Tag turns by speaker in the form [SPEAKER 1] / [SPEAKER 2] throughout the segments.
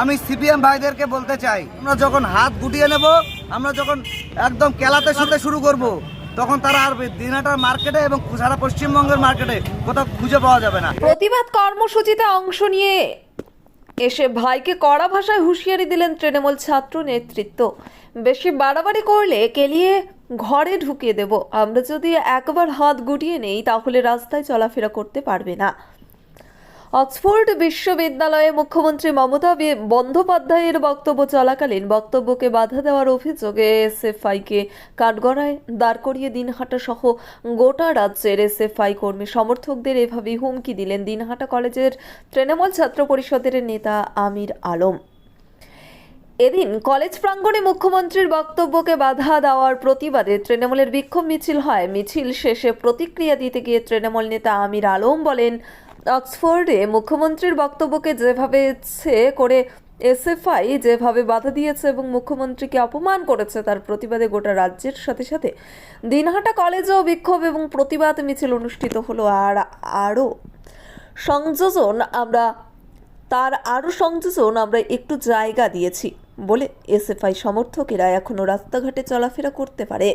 [SPEAKER 1] আমি সিপিএম ভাইদেরকে বলতে চাই, আমরা যখন হাত গুটিয়ে নেব, আমরা যখন একদম কেলাতে শুতে শুরু করব, তখন তারা আর দিনাটার মার্কেটে এবং সারা পশ্চিমবঙ্গের মার্কেটে কোথাও খুঁজে পাওয়া যাবে না।
[SPEAKER 2] প্রতিবাদ কর্মসূচিতে অংশ নিয়ে এসে ভাইকে কড়া ভাষায় হুঁশিয়ারি দিলেন তৃণমূল ছাত্র নেতৃত্ব। বেশি বাড়াবাড়ি করলে কেলিয়ে ঘরে ঢুকিয়ে দেব। আমরা যদি একবার হাত গুটিয়ে নেই, তাহলে রাস্তায় চলাফেরা করতে পারবে না। অক্সফোর্ড বিশ্ববিদ্যালয়ে মুখ্যমন্ত্রী মমতা বন্দ্যোপাধ্যায়ের বক্তব্য চলাকালীন বক্তব্যকে বাধা দেওয়ার অভিযোগে এসএফআইকে কাঠগড়ায় দাঁড় করিয়ে দিনহাটা সহ গোটা রাজ্যের এসএফআই কর্মী সমর্থকদের এভাবেই হুমকি দিলেন দিনহাটা কলেজের তৃণমূল ছাত্র পরিষদের নেতা আমির আলম। এদিন কলেজ প্রাঙ্গণে মুখ্যমন্ত্রীর বক্তব্যকে বাধা দেওয়ার প্রতিবাদে তৃণমূলের বিক্ষোভ মিছিল হয়। মিছিল শেষে প্রতিক্রিয়া দিতে গিয়ে তৃণমূল নেতা আমির আলম বলেন অক্সফোর্ডে মুখ্যমন্ত্রীর বক্তব্যকে যেভাবে ইচ্ছে করে এসএফআই যেভাবে বাধা দিয়েছে এবং মুখ্যমন্ত্রীকে অপমান করেছে, তার প্রতিবাদে গোটা রাজ্যের সাথে সাথে দিনহাটা কলেজেও বিক্ষোভ এবং প্রতিবাদ মিছিল অনুষ্ঠিত হলো। আর আরও সংযোজন আমরা, তার আরও সংযোজন আমরা একটু জায়গা দিয়েছি বলে এসএফআই সমর্থকেরা এখনও রাস্তাঘাটে চলাফেরা করতে পারে।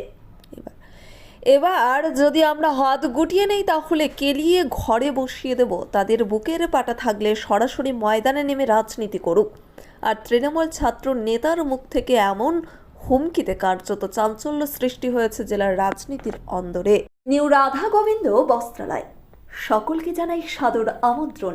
[SPEAKER 2] এবার যদি আমরা হাত গুটিয়ে নেই, তাহলে কেলিয়ে ঘরে বসিয়ে দেব। তাদের বুকের পাটা থাকলে সরাসরি ময়দানে নেমে রাজনীতি করুক। আর তৃণমূল ছাত্র নেতার মুখ থেকে এমন হুমকিতে কার্যত চাঞ্চল্য সৃষ্টি হয়েছে জেলার রাজনীতির অন্দরে। নিউ রাধা গোবিন্দ বস্ত্রালয়। সকলকে জানাই সাদর আমন্ত্রণ।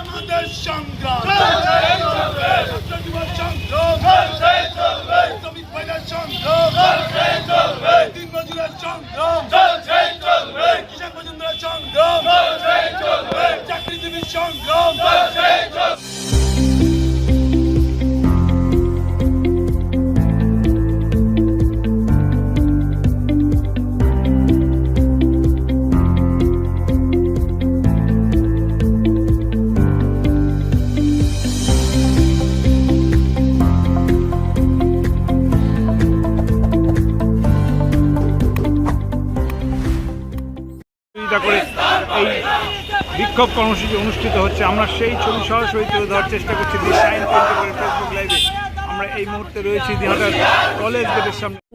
[SPEAKER 3] আমাদের সংগ্রাম। সংগ্রাম। ভাইদের সংগ্রাম।
[SPEAKER 4] সহযোগিতা করে এই বিক্ষোভ কর্মসূচি অনুষ্ঠিত হচ্ছে। আমরা সেই ছবি সরাসরি তুলে ধরার চেষ্টা করছি। আমরা এই মুহূর্তে রয়েছি। দিনহাটার কলেজ গেটের সামনে।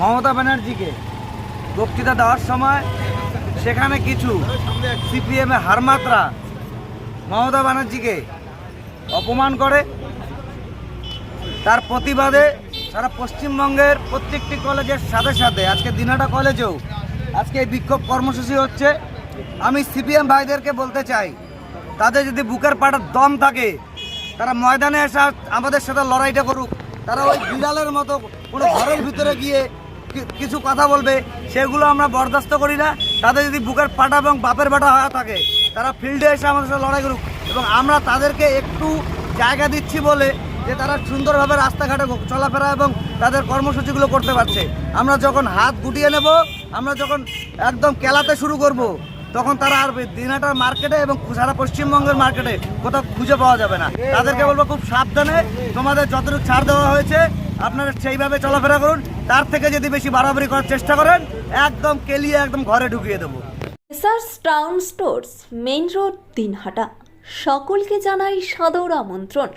[SPEAKER 1] মমতা ব্যানার্জিকে বক্তৃতা দেওয়ার সময় সেখানে কিছু সিপিএমের হারমাত্রা মমতা ব্যানার্জিকে অপমান করে। তার প্রতিবাদে সারা পশ্চিমবঙ্গের প্রত্যেকটি কলেজের সাথে সাথে আজকে দিনাটা কলেজেও আজকে এই বিক্ষোভ কর্মসূচি হচ্ছে। আমি সিপিএম ভাইদেরকে বলতে চাই, তাদের যদি বুকের পাটার দম থাকে, তারা ময়দানে এসে আমাদের সাথে লড়াইটা করুক। তারা ওই বিড়ালের মতো কোনো ঘরের ভিতরে গিয়ে কিছু কথা বলবে, সেগুলো আমরা বরদাস্ত করি না। তাদের যদি বুকের পাটা এবং বাপের বাটা হয়ে থাকে, তারা ফিল্ডে এসে আমাদের সাথে লড়াই করুক। এবং আমরা তাদেরকে একটু জায়গা দিচ্ছি বলে যে তারা সুন্দরভাবে রাস্তাঘাটে চলাফেরা এবং তাদের কর্মসূচিগুলো করতে পারছে। আমরা যখন হাত গুটিয়ে নেব, আমরা যখন একদম কেলাতে শুরু করব, তখন তারা আর দিনাটার মার্কেটে এবং সারা পশ্চিমবঙ্গের মার্কেটে কোথাও খুঁজে পাওয়া যাবে না। তাদেরকে বলব খুব সাবধানে, তোমাদের যতটুকু ছাড় দেওয়া হয়েছে, আপনারা সেইভাবে চলাফেরা করুন। তার থেকে যদি বেশি বাড়াবাড়ি করার চেষ্টা করেন, একদম কেলিয়ে একদম ঘরে ঢুকিয়ে দেবো।
[SPEAKER 2] Town stores main road Dinhata সকলকে জানাই সাদর আমন্ত্রণ।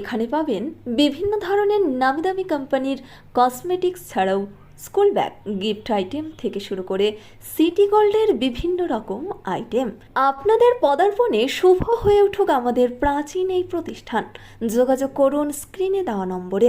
[SPEAKER 2] এখানে পাবেন বিভিন্ন ধরনের নামি দামি কোম্পানির কসমেটিক্স ছাড়াও স্কুল ব্যাগ গিফট আইটেম থেকে শুরু করে সিটি গোল্ডের বিভিন্ন রকম আইটেম আপনাদের পদার্পণে শুভ হয়ে উঠুক আমাদের প্রাচীন এই প্রতিষ্ঠান। যোগাযোগ করুন স্ক্রিনে দেওয়া নম্বরে।